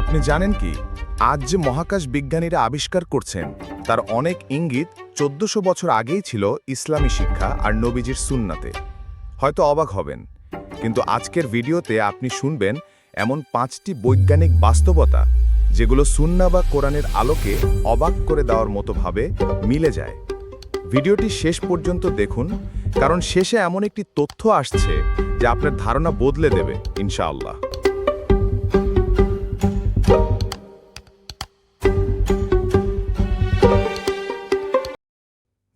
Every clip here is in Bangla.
আপনি জানেন কি? আজ যে মহাকাশ বিজ্ঞানীরা আবিষ্কার করছেন, তার অনেক ইঙ্গিত চোদ্দশো বছর আগেই ছিল ইসলামী শিক্ষা আর নবীজির সুন্নাতে। হয়তো অবাক হবেন, কিন্তু আজকের ভিডিওতে আপনি শুনবেন এমন পাঁচটি বৈজ্ঞানিক বাস্তবতা, যেগুলো সুন্না বা কোরআনের আলোকে অবাক করে দেওয়ার মতো ভাবে মিলে যায়। ভিডিওটি শেষ পর্যন্ত দেখুন, কারণ শেষে এমন একটি তথ্য আসছে যা আপনার ধারণা বদলে দেবে, ইনশাআল্লাহ।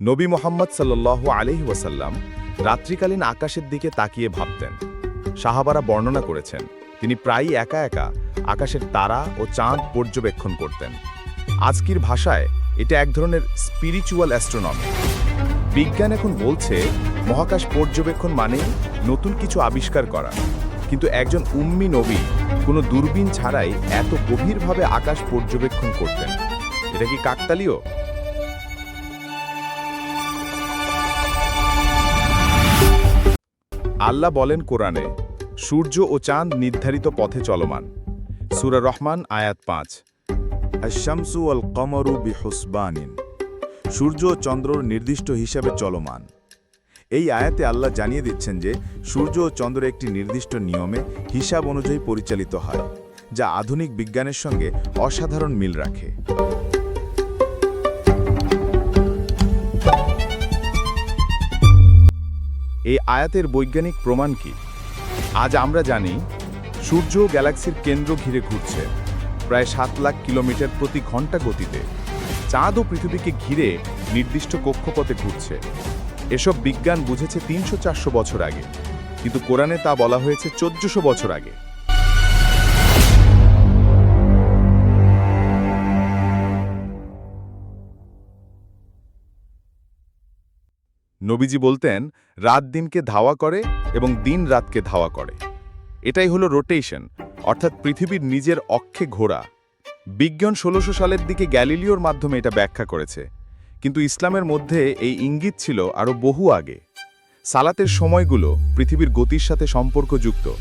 নবী মোহাম্মদ সাল্লাল্লাহু আলহি ওয়াসাল্লাম রাত্রিকালীন আকাশের দিকে তাকিয়ে ভাবতেন। সাহাবারা বর্ণনা করেছেন, তিনি প্রায়ই একা একা আকাশের তারা ও চাঁদ পর্যবেক্ষণ করতেন। আজকের ভাষায় এটা এক ধরনের স্পিরিচুয়াল অ্যাস্ট্রোনমি বিজ্ঞান এখন বলছে, মহাকাশ পর্যবেক্ষণ মানে নতুন কিছু আবিষ্কার করা। কিন্তু একজন উম্মি নবী কোনো দূরবীন ছাড়াই এত গভীরভাবে আকাশ পর্যবেক্ষণ করতেন। এটা কি কাকতালীয়? আল্লাহ বলেন কোরআনে, সূর্য ও চাঁদ নির্ধারিত পথে চলমান। সুরা রহমান, আয়াত পাঁচ। আশামসু আল কমরু বিহুসবানিন। সূর্য ও চন্দ্রর নির্দিষ্ট হিসাবে চলমান। এই আয়াতে আল্লাহ জানিয়ে দিচ্ছেন যে, সূর্য ও চন্দ্র একটি নির্দিষ্ট নিয়মে হিসাব অনুযায়ী পরিচালিত হয়, যা আধুনিক বিজ্ঞানের সঙ্গে অসাধারণ মিল রাখে। এই আয়াতের বৈজ্ঞানিক প্রমাণ কি? আজ আমরা জানি, সূর্য গ্যালাক্সির কেন্দ্র ঘিরে ঘুরছে, প্রায় সাত লাখ কিলোমিটার প্রতি ঘণ্টা গতিতে। চাঁদ ও পৃথিবীকে ঘিরে নির্দিষ্ট কক্ষপথে ঘুরছে। এসব বিজ্ঞান বুঝেছে তিনশো চারশো বছর আগে, কিন্তু কোরআনে তা বলা হয়েছে চোদ্দশো বছর আগে। নবীজি বলতেন, রাত দিনকে ধাওয়া করে এবং দিন রাতকে ধাওয়া করে। এটাই হলো রোটেশন অর্থাৎ পৃথিবীর নিজের অক্ষে ঘোরা। বিজ্ঞান ষোলোশো সালের দিকে গ্যালিলিওর মাধ্যমে এটা ব্যাখ্যা করেছে। কিন্তু ইসলামের মধ্যে এই ইঙ্গিত ছিল আরও বহু আগে। সালাতের সময়গুলো পৃথিবীর গতির সাথে সম্পর্কযুক্ত।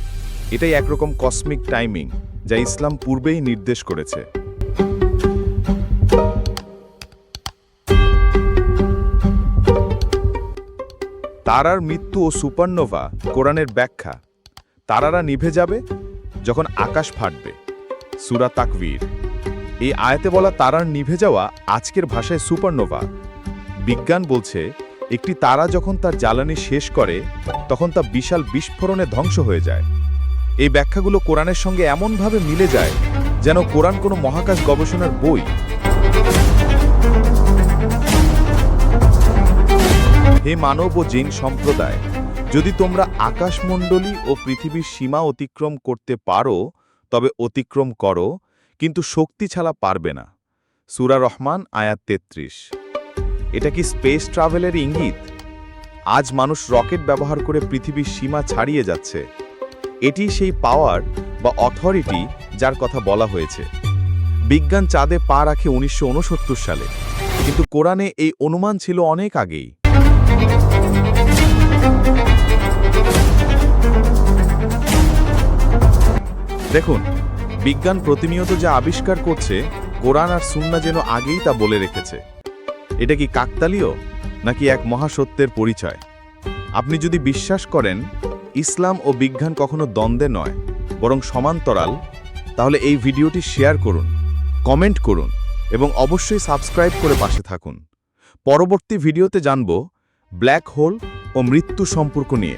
এটাই একরকম কসমিক টাইমিং যা ইসলাম পূর্বেই নির্দেশ করেছে। তারার মৃত্যু ও সুপারনোভা কোরআনের ব্যাখ্যা। তারারা নিভে যাবে যখন আকাশ ফাটবে। সুরা তাকবীর। এই আয়াতে বলা তারার নিভে যাওয়া আজকের ভাষায় সুপারনোভা। বিজ্ঞান বলছে, একটি তারা যখন তার জ্বালানি শেষ করে, তখন তা বিশাল বিস্ফোরণে ধ্বংস হয়ে যায়। এই ব্যাখ্যাগুলো কোরআনের সঙ্গে এমনভাবে মিলে যায় যেন কোরআন কোনো মহাকাশ গবেষণার বই। হে মানব ও জিন সম্প্রদায়, যদি তোমরা আকাশমণ্ডলী ও পৃথিবীর সীমা অতিক্রম করতে পারো, তবে অতিক্রম করো, কিন্তু শক্তি ছাড়া পারবে না। সুরা রহমান, আয়াত তেত্রিশ। এটা কি স্পেস ট্রাভেলের ইঙ্গিত? আজ মানুষ রকেট ব্যবহার করে পৃথিবীর সীমা ছাড়িয়ে যাচ্ছে। এটি সেই পাওয়ার বা অথরিটি যার কথা বলা হয়েছে। বিজ্ঞান চাঁদে পা রাখে উনিশশো উনসত্তর সালে। কিন্তু কোরআনে এই অনুমান ছিল অনেক আগেই। দেখুন, বিজ্ঞান প্রতিনিয়ত যা আবিষ্কার করছে, কোরআন আর সুন্না যেন আগেই তা বলে রেখেছে। এটা কি কাকতালীয়, নাকি এক মহাসত্যের পরিচয়? আপনি যদি বিশ্বাস করেন, ইসলাম ও বিজ্ঞান কখনো দ্বন্দ্বে নয়, বরং সমান্তরাল, তাহলে এই ভিডিওটি শেয়ার করুন, কমেন্ট করুন, এবং অবশ্যই সাবস্ক্রাইব করে পাশে থাকুন। পরবর্তী ভিডিওতে জানব, ব্ল্যাক হোল ও মৃত্যু সম্পর্ক নিয়ে।